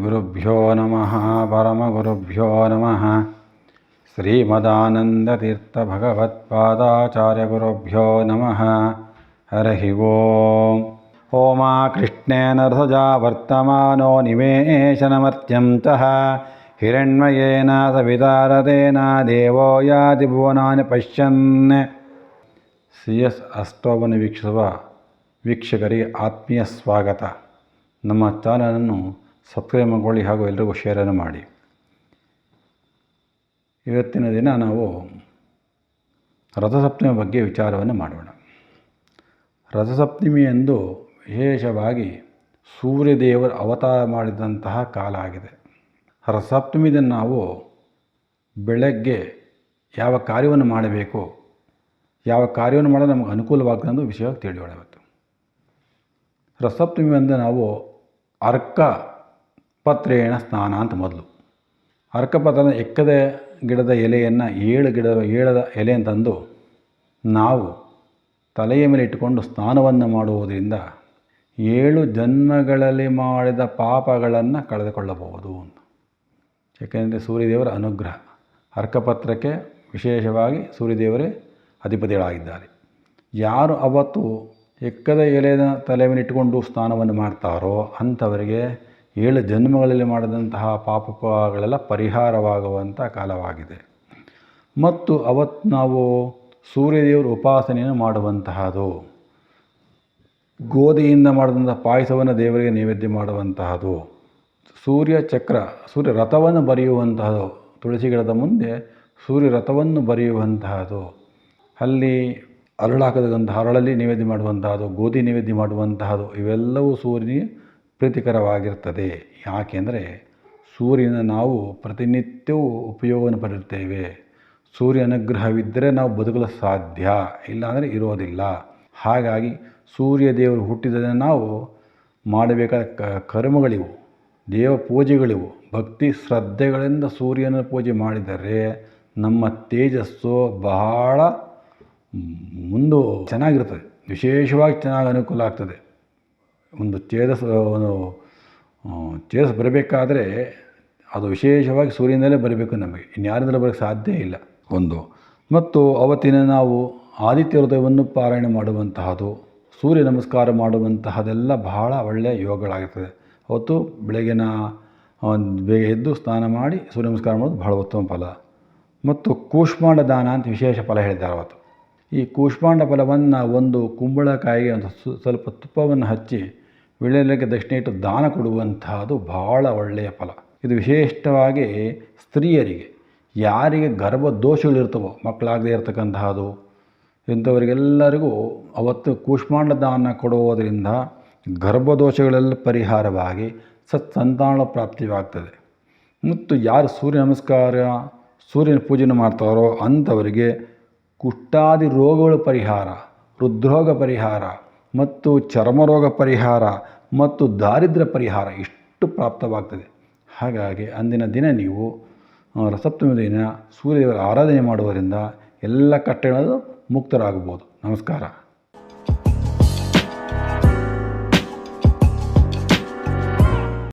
ಗುರುಭ್ಯೋ ನಮಃ ಪರಮಗುರುಭ್ಯೋ ನಮಃ ಶ್ರೀಮದಾನಂದತೀರ್ಥಭಗವತ್ಪಾದಾಚಾರ್ಯಗುರುಭ್ಯೋ ನಮಃ ಹರಿः ಓಂ ಹೋಮಾ ಕೃಷ್ಣೇನ ರಥಜಾ ವರ್ತಮಾನೋ ನಿವೇಶನಮರ್ತ್ಯಂ ತಃ ಹಿರಣ್ಮಯೇನ ಸವಿತಾರತೇನ ದೇವೋ ಯಾತಿ ಭುವನಾನಿ ಪಶ್ಯನ್ ಸಿ ಎಸ್ ಅಷ್ಟೋಬನ ವೀಕ್ಷಿಸುವ ವೀಕ್ಷಕರಿಗೆ ಆತ್ಮೀಯ ಸ್ವಾಗತ ನಮ್ಮ ಚಾನಲನ್ನು ಸಬ್ಸ್ಕ್ರೈಬ್ ಹಾಗೂ ಎಲ್ರಿಗೂ ಶೇರನ್ನು ಮಾಡಿ. ಇವತ್ತಿನ ದಿನ ನಾವು ರಥಸಪ್ತಮಿ ಬಗ್ಗೆ ವಿಚಾರವನ್ನು ಮಾಡೋಣ. ರಥಸಪ್ತಮಿಯಂದು ವಿಶೇಷವಾಗಿ ಸೂರ್ಯದೇವರು ಅವತಾರ ಮಾಡಿದಂತಹ ಕಾಲ ಆಗಿದೆ. ರಥಸಪ್ತಮಿ ನಾವು ಬೆಳಗ್ಗೆ ಯಾವ ಕಾರ್ಯವನ್ನು ಮಾಡಬೇಕು, ಯಾವ ಕಾರ್ಯವನ್ನು ಮಾಡೋದು ನಮಗೆ ಅನುಕೂಲವಾಗ್ತದೆ ಅನ್ನೋ ವಿಷಯವಾಗಿ ತಿಳಿಯೋಣ ಇವತ್ತು. ರಸಪ್ತಮಿ ಅಂದರೆ ನಾವು ಅರ್ಕ ಪತ್ರೇಣ ಸ್ನಾನ ಅಂತ ಮೊದಲು. ಅರ್ಕಪತ್ರ ಎಕ್ಕದ ಗಿಡದ ಎಲೆಯನ್ನು ಏಳು ಗಿಡ, ಏಳದ ಎಲೆ ಅಂತಂದು ನಾವು ತಲೆಯ ಮೇಲೆ ಇಟ್ಟುಕೊಂಡು ಸ್ನಾನವನ್ನು ಮಾಡುವುದರಿಂದ ಏಳು ಜನ್ಮಗಳಲ್ಲಿ ಮಾಡಿದ ಪಾಪಗಳನ್ನು ಕಳೆದುಕೊಳ್ಳಬಹುದು ಏಕೆಂದರೆ ಸೂರ್ಯದೇವರ ಅನುಗ್ರಹ. ಅರ್ಕಪತ್ರಕ್ಕೆ ವಿಶೇಷವಾಗಿ ಸೂರ್ಯದೇವರೇ ಅಧಿಪತಿಗಳಾಗಿದ್ದಾರೆ. ಯಾರು ಅವತ್ತು ಎಕ್ಕದ ಎಲೆಯ ತಲೆ ಮೇಲೆ ಇಟ್ಟುಕೊಂಡು ಸ್ನಾನವನ್ನು ಮಾಡ್ತಾರೋ ಅಂಥವರಿಗೆ ಏಳು ಜನ್ಮಗಳಲ್ಲಿ ಮಾಡಿದಂತಹ ಪಾಪಗಳೆಲ್ಲ ಪರಿಹಾರವಾಗುವಂಥ ಕಾಲವಾಗಿದೆ. ಮತ್ತು ಅವತ್ತು ನಾವು ಸೂರ್ಯದೇವರ ಉಪಾಸನೆಯನ್ನು ಮಾಡುವಂತಹದು. ಗೋಧಿಯಿಂದ ಮಾಡಿದಂಥ ಪಾಯಸವನ್ನು ದೇವರಿಗೆ ನೈವೇದ್ಯ ಮಾಡುವಂತಹದು. ಸೂರ್ಯ ಚಕ್ರ, ಸೂರ್ಯ ರಥವನ್ನು ಬರೆಯುವಂತಹದು. ತುಳಸಿ ಗಿಡದ ಮುಂದೆ ಸೂರ್ಯ ರಥವನ್ನು ಬರೆಯುವಂತಹದು. ಅಲ್ಲಿ ಅರಳಾಕದಂತಹ ಅರಳಲ್ಲಿ ನೈವೇದ್ಯ ಮಾಡುವಂತಹದು, ಗೋಧಿ ನೈವೇದ್ಯ ಮಾಡುವಂತಹದು. ಇವೆಲ್ಲವೂ ಸೂರ್ಯನಿಗೆ ಪ್ರೀತಿಕರವಾಗಿರ್ತದೆ. ಯಾಕೆಂದರೆ ಸೂರ್ಯನ ನಾವು ಪ್ರತಿನಿತ್ಯವೂ ಉಪಯೋಗವನ್ನು ಪಡೆಯುತ್ತೇವೆ. ಸೂರ್ಯ ಅನುಗ್ರಹವಿದ್ದರೆ ನಾವು ಬದುಕಲು ಸಾಧ್ಯ, ಇಲ್ಲಾಂದರೆ ಇರೋದಿಲ್ಲ. ಹಾಗಾಗಿ ಸೂರ್ಯ ದೇವರು ಹುಟ್ಟಿದ ನಾವು ಮಾಡಬೇಕಾದ ಕ, ಕರ್ಮಗಳಿವು, ದೇವ ಪೂಜೆಗಳಿವು, ಭಕ್ತಿ ಶ್ರದ್ಧೆಗಳಿಂದ ಸೂರ್ಯನ ಪೂಜೆ ಮಾಡಿದರೆ ನಮ್ಮ ತೇಜಸ್ಸು ಬಹಳ ಮುಂದೆ ಚೆನ್ನಾಗಿರ್ತದೆ. ವಿಶೇಷವಾಗಿ ಚೆನ್ನಾಗಿ ಅನುಕೂಲ ಆಗ್ತದೆ. ಒಂದು ತೇಜಸ್ ಒಂದು ತೇಜಸ್ ಬರಬೇಕಾದ್ರೆ ಅದು ವಿಶೇಷವಾಗಿ ಸೂರ್ಯನಲ್ಲೇ ಬರಬೇಕು ನಮಗೆ. ಇನ್ಯಾರಿಂದಲೂ ಬರೋಕ್ಕೆ ಸಾಧ್ಯ ಇಲ್ಲ ಒಂದು. ಮತ್ತು ಅವತ್ತಿನ ನಾವು ಆದಿತ್ಯ ಹೃದಯವನ್ನು ಪಾರಾಯಣ ಮಾಡುವಂತಹದ್ದು ಸೂರ್ಯ ನಮಸ್ಕಾರ ಮಾಡುವಂತಹದೆಲ್ಲ ಬಹಳ ಒಳ್ಳೆಯ ಯೋಗಗಳಾಗಿರ್ತದೆ ಅವತ್ತು ಬೆಳಗಿನ ಬೇಗ ಎದ್ದು ಸ್ನಾನ ಮಾಡಿ ಸೂರ್ಯ ನಮಸ್ಕಾರ ಮಾಡೋದು ಬಹಳ ಉತ್ತಮ ಫಲ. ಮತ್ತು ಕೂಷ್ಮಾಂಡ ದಾನ ಅಂತ ವಿಶೇಷ ಫಲ ಹೇಳಿದ್ದಾರೆ ಅವತ್ತು. ಈ ಕೂಷ್ಮಾಂಡ ಫಲವನ್ನು ಒಂದು ಕುಂಬಳಕಾಯಿಗೆ ಒಂದು ಸ್ವಲ್ಪ ತುಪ್ಪವನ್ನು ಹಚ್ಚಿ ವಿಳೆಲೆಗೆ ದಕ್ಷಿಣ ಇಟ್ಟು ದಾನ ಕೊಡುವಂತಹದ್ದು ಬಹಳ ಒಳ್ಳೆಯ ಫಲ. ಇದು ವಿಶೇಷವಾಗಿ ಸ್ತ್ರೀಯರಿಗೆ. ಯಾರಿಗೆ ಗರ್ಭ ದೋಷಗಳಿರ್ತವೋ ಮಕ್ಕಳಾಗದೇ ಇರತಕ್ಕಂತಹದ್ದು ಇಂಥವರಿಗೆಲ್ಲರಿಗೂ ಅವತ್ತು ಕೂಷ್ಮಾಂಡ ದಾನ ಕೊಡುವುದರಿಂದ ಗರ್ಭದೋಷಗಳೆಲ್ಲ ಪರಿಹಾರವಾಗಿ ಸತ್ಸಂತಾನ ಪ್ರಾಪ್ತಿಯಾಗ್ತದೆ. ಮತ್ತು ಯಾರು ಸೂರ್ಯ ನಮಸ್ಕಾರ, ಸೂರ್ಯನ ಪೂಜೆಯನ್ನು ಮಾಡ್ತಾರೋ ಅಂಥವರಿಗೆ ಕುಷ್ಠಾದಿ ರೋಗಗಳ ಪರಿಹಾರ, ಹೃದ್ರೋಗ ಪರಿಹಾರ ಮತ್ತು ಚರ್ಮರೋಗ ಪರಿಹಾರ ಮತ್ತು ದಾರಿದ್ರ್ಯ ಪರಿಹಾರ ಇಷ್ಟು ಪ್ರಾಪ್ತವಾಗ್ತದೆ. ಹಾಗಾಗಿ ಅಂದಿನ ದಿನ ನೀವು ರಸಪ್ತಮಿ ದಿನ ಸೂರ್ಯದೇವರ ಆರಾಧನೆ ಮಾಡುವುದರಿಂದ ಎಲ್ಲ ಕಟ್ಟಡದ ಮುಕ್ತರಾಗಬಹುದು. ನಮಸ್ಕಾರ.